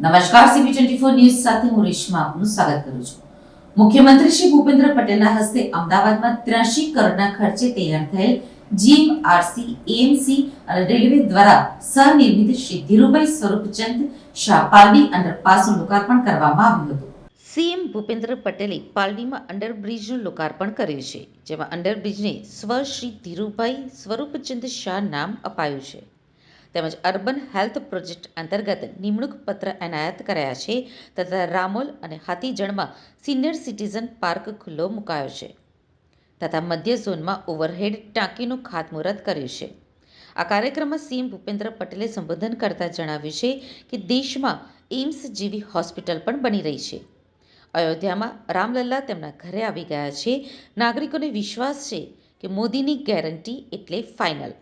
નમસ્કાર CB twenty four news સાથે હું રેશમા આપનું સ્વાગત કરું છું. મુખ્યમંત્રી શ્રી ભૂપેન્દ્ર પટેલના હસ્તે અમદાવાદમાં ત્ર્યાસી કરોડના ખર્ચે તૈયાર થયેલ જીએમઆરસી એએમસી અને રેલવે દ્વારા સહનિર્મિત શ્રી ધીરુભાઈ સ્વરૂપચંદ શાહ પાલડી અંડરપાસનું લોકાર્પણ કરવામાં આવ્યું હતું. સીએમ ભૂપેન્દ્ર પટેલે પાલડીમાં અંડરબ્રિજનું લોકાર્પણ કર્યું છે, જેમાં અંડરબ્રિજને સ્વ શ્રી ધીરુભાઈ સ્વરૂપચંદ શાહ નામ અપાયું છે. તેમજ અર્બન હેલ્થ પ્રોજેક્ટ અંતર્ગત નિમણૂક પત્ર એનાયત કર્યા છે તથા રામોલ અને હાથીજણમાં સિનિયર સિટીઝન પાર્ક ખુલ્લો મુકાયો છે તથા મધ્ય ઝોનમાં ઓવરહેડ ટાંકીનું ખાતમુહૂર્ત કર્યું છે. આ કાર્યક્રમમાં સીએમ ભૂપેન્દ્ર પટેલે સંબોધન કરતા જણાવ્યું છે કે દેશમાં એમ્સ જેવી હોસ્પિટલ પણ બની રહી છે. અયોધ્યામાં રામલલ્લા તેમના ઘરે આવી ગયા છે. નાગરિકોને વિશ્વાસ છે કે મોદીની ગેરંટી એટલે ફાઇનલ.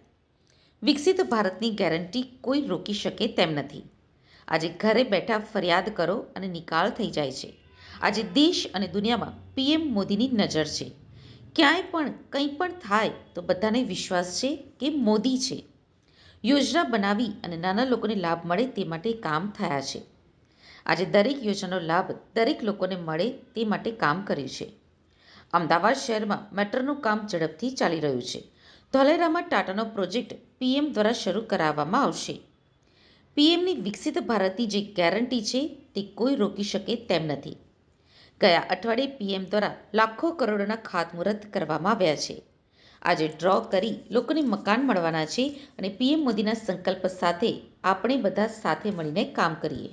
વિકસિત ભારતની ગેરંટી કોઈ રોકી શકે તેમ નથી. આજે ઘરે બેઠા ફરિયાદ કરો અને નિકાલ થઈ જાય છે. આજે દેશ અને દુનિયામાં પીએમ મોદીની નજર છે. ક્યાંય પણ કંઈ પણ થાય તો બધાને વિશ્વાસ છે કે મોદી છે. યોજના બનાવી અને નાના લોકોને લાભ મળે તે માટે કામ થયા છે. આજે દરેક યોજનાનો લાભ દરેક લોકોને મળે તે માટે કામ કર્યું છે. અમદાવાદ શહેરમાં મેટ્રોનું કામ ઝડપથી ચાલી રહ્યું છે. ધોલેરામાં ટાટાનો પ્રોજેક્ટ પીએમ દ્વારા શરૂ કરાવવામાં આવશે. પીએમની વિકસિત ભારતની જે ગેરંટી છે તે કોઈ રોકી શકે તેમ નથી. ગયા અઠવાડિયે પીએમ દ્વારા લાખો કરોડોના ખાતમુહૂર્ત કરવામાં આવ્યા છે. આજે ડ્રો કરી લોકોને મકાન મળવાના છે અને પીએમ મોદીના સંકલ્પ સાથે આપણે બધા સાથે મળીને કામ કરીએ.